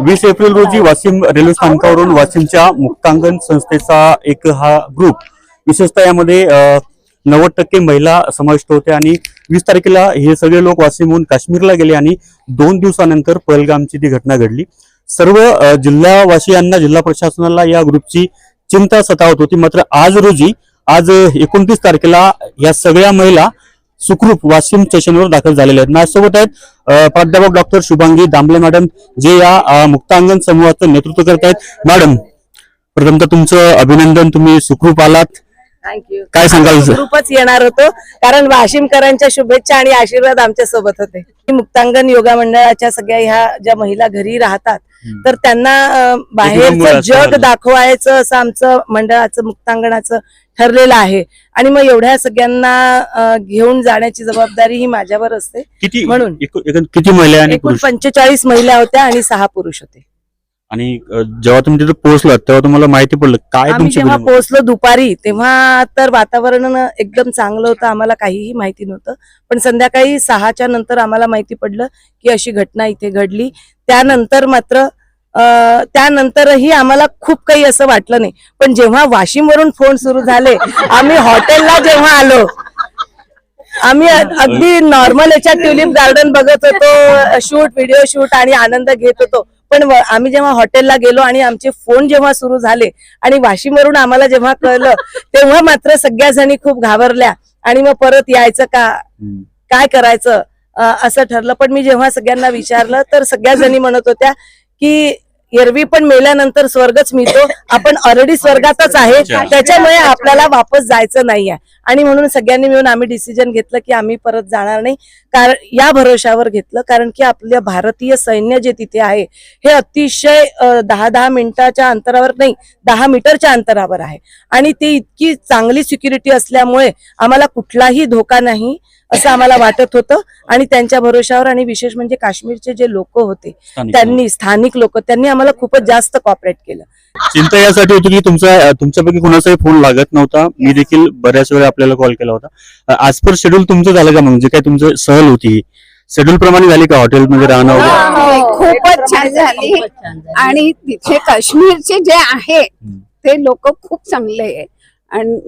वीस एप्रिल रोजी वाशिम रेल्वे स्थानकावरून वाशिमच्या मुक्तांगण संस्थेचा एक हा ग्रुप विशेषतः यामध्ये नव्वद टक्के महिला समाविष्ट होत्या आणि वीस तारखेला हे सगळे लोक वाशिमहून काश्मीरला गेले आणि दोन दिवसानंतर पहलगामची ती घटना घडली. सर्व जिल्हावासियांना जिल्हा प्रशासनाला या ग्रुपची चिंता सतावत होती. मात्र आज रोजी आज एकोणतीस तारखेला या सगळ्या महिला सुखरूप वाशिम स्टेशनवर दाखल झालेले आहेत माझ्यासोबत आहेत प्राध्यापक डॉक्टर शुभांगी दामले मॅडम जे या मुक्तांगण समूहाचं नेतृत्व करत आहेत मॅडम प्रथमतः तुमचं अभिनंदन तुम्ही सुखरूप आलात थँक्यू काय सांगाल सर? ग्रुपच येणार होतो कारण वाशिमकरांच्या शुभेच्छा आणि आशीर्वाद आमच्यासोबत होते मुक्तांगण योगा मंडळाच्या सगळ्या ह्या ज्या महिला घरी राहतात. तर त्यांना बाहेरचं जग. दाखवायचं असं आमचं मंडळाचं मुक्तांगणाचं ठरलेलं आहे. आणि मग एवढ्या सगळ्यांना घेऊन जाण्याची जबाबदारी ही माझ्यावर असते. किती म्हणून. किती महिला आणि एकूण पंचेचाळीस महिला होत्या आणि सहा पुरुष होते. आणि जेव्हा तुम्ही तिथे पोहोचलात तेव्हा तुम्हाला माहिती पडलं काय आम्ही जेव्हा? पोहोचलो दुपारी तेव्हा तर वातावरण एकदम चांगलं होतं आम्हाला काहीही माहिती नव्हतं. पण संध्याकाळी सहाच्या नंतर आम्हाला माहिती पडलं की अशी घटना इथे घडली. त्यानंतर मात्र त्यानंतरही आम्हाला खूप काही असं वाटलं नाही. पण जेव्हा वाशिमवरून फोन सुरू झाले आम्ही हॉटेलला जेव्हा आलो आम्ही अगदी नॉर्मल याच्या ट्युलिप गार्डन बघत होतो शूट व्हिडिओ शूट आणि आनंद घेत होतो. पण आम्ही जेव्हा हॉटेलला गेलो आणि आमचे फोन जेव्हा सुरू झाले आणि वाशिमवरून आम्हाला जेव्हा कळलं तेव्हा मात्र सगळ्या जणी खूप घाबरल्या आणि मग परत यायचं का. काय करायचं असं ठरलं. पण मी जेव्हा सगळ्यांना विचारलं तर सगळ्या जणी म्हणत होत्या की एरवी पण मेल्यानंतर स्वर्गच मिळतो. आपण ऑलरेडी स्वर्गातच आहे. त्याच्यामुळे आपल्याला वापस जायचं नाहीये. आणि म्हणून सगळ्यांनी मिळून आम्ही डिसिजन घेतलं की आम्ही परत जाणार नाही. कारण या भरोशावर घेतलं. कारण की आपल्या भारतीय सैन्य जे तिथे आहे हे अतिशय दहा दहा मिनिटाच्या अंतरावर नाही दहा मीटरच्या अंतरावर आहे. आणि ते इतकी चांगली सिक्युरिटी असल्यामुळे आम्हाला कुठलाही धोका नाही. असं आम्हाला वाटत होतं. आणि त्यांच्या भरोशावर आणि विशेष म्हणजे काश्मीरचे जे लोक होते. त्यांनी स्थानिक लोक त्यांनी आम्हाला खूपच जास्त कॉपरेट केलं. चिंता यासाठी होती की तुमचा तुमच्यापैकी कोणाचाही फोन लागत नव्हता. मी देखील बऱ्याच वेळा आपल्याला कॉल केला होता. आज पर शेड्यूल तुमचं झालं का म्हणजे काय तुमचं सहल होती शेड्यूल प्रमाणे झाली का हॉटेलमध्ये राहणं वगैरे? खूपच छान झाली. आणि तिथे काश्मीरचे जे आहे. ते लोक खूप चांगले आहे आणि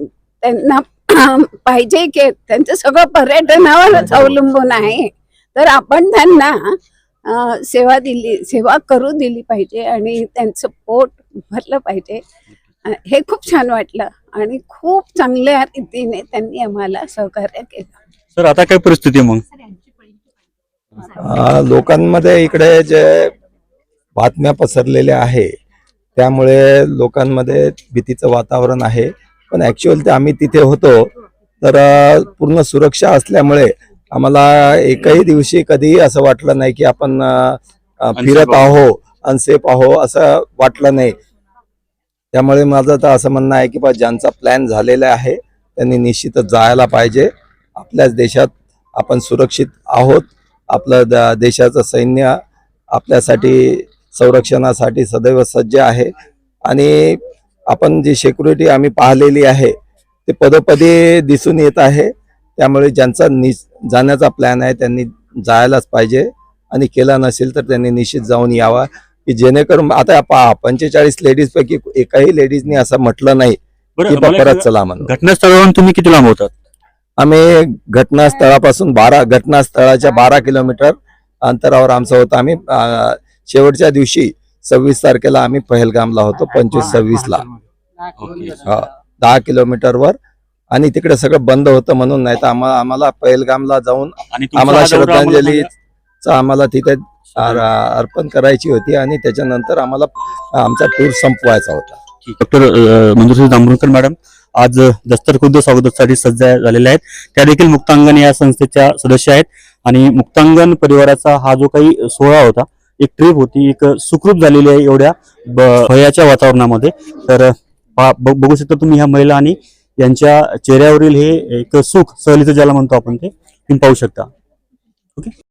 त्यांना पाहिजे की त्यांचं सगळं पर्यटनावरच अवलंबून आहे. तर आपण त्यांना सेवा दिली सेवा करू दिली पाहिजे आणि त्यांचं पोट भरलं पाहिजे. हे खूप छान वाटलं आणि खूप चांगल्या रीतीने त्यांनी आम्हाला सहकार्य केलं. सर आता काय परिस्थिती आहे मग? लोकांमध्ये इकडे जे बातम्या पसरलेल्या आहे त्यामुळे लोकांमध्ये भीतीचं वातावरण आहे. पण ऍक्च्युअल ते आम्ही तिथे होतो. तर पूर्ण सुरक्षा असल्यामुळे आम्हाला एकही दिवशी कधीही असं वाटलं नाही की आपण फिरत आहो अनसेफ आहो असं वाटलं नाही. त्यामुळे माझं तर असं म्हणणं आहे की बा ज्यांचा प्लॅन झालेला आहे त्यांनी निश्चितच जायला पाहिजे. आपल्याच देशात आपण सुरक्षित आहोत. आपलं द- देशाचं सैन्य आपल्यासाठी संरक्षणासाठी सदैव सज्ज आहे. आणि आपण जी सिक्युरिटी आम्ही पाहिलेली आहे ते पदोपदी दिसून येत आहे. त्यामुळे ज्यांचा नि जाण्याचा प्लॅन आहे त्यांनी जायलाच पाहिजे. आणि केला नसेल तर त्यांनी निश्चित जाऊन यावा. की जेणेकरून आता पहा पंचेचाळीस लेडीज पैकी एकाही लेडीजनी असं म्हटलं नाही की बा परत चला म्हणून. घटनास्थळावरून तुम्ही किती लांब होतात? आम्ही घटनास्थळापासून बारा घटनास्थळाच्या बारा किलोमीटर अंतरावर आमचं होतं. आम्ही शेवटच्या दिवशी सव्वीस तारखेला आम्ही पहलगामला होतो पंचवीस सव्वीस ला ओके. हा, दहा किलोमीटरवर. आणि तिकडे सगळं बंद होतं म्हणून नाही तर आम्हाला आम्हाला पहलगामला जाऊन आम्हाला दौरा आम्हाला सांगा. श्रद्धांजलीचं आम्हाला तिथे अर- अर्पण करायची होती आणि त्याच्यानंतर आम्हाला आमचा टूर संपवायचा होता. डॉक्टर मंजुश्री जांभूळकर मॅडम आज दस्तर खुद्द स्वागतासाठी सज्ज झालेल्या आहेत. त्या देखील मुक्तांगण या संस्थेच्या सदस्य आहेत. आणि मुक्तांगण परिवाराचा हा जो काही सोहळा होता एक ट्रिप होती एक सुखरूप झालेली आहे एवढ्या भयाच्या वातावरणामध्ये. तर बघू शकता तुम्ही ह्या महिला आणि यांच्या चेहऱ्यावरील हे एक सुख सहलीचं ज्याला म्हणतो आपण ते तुम्ही पाहू शकता. ओके?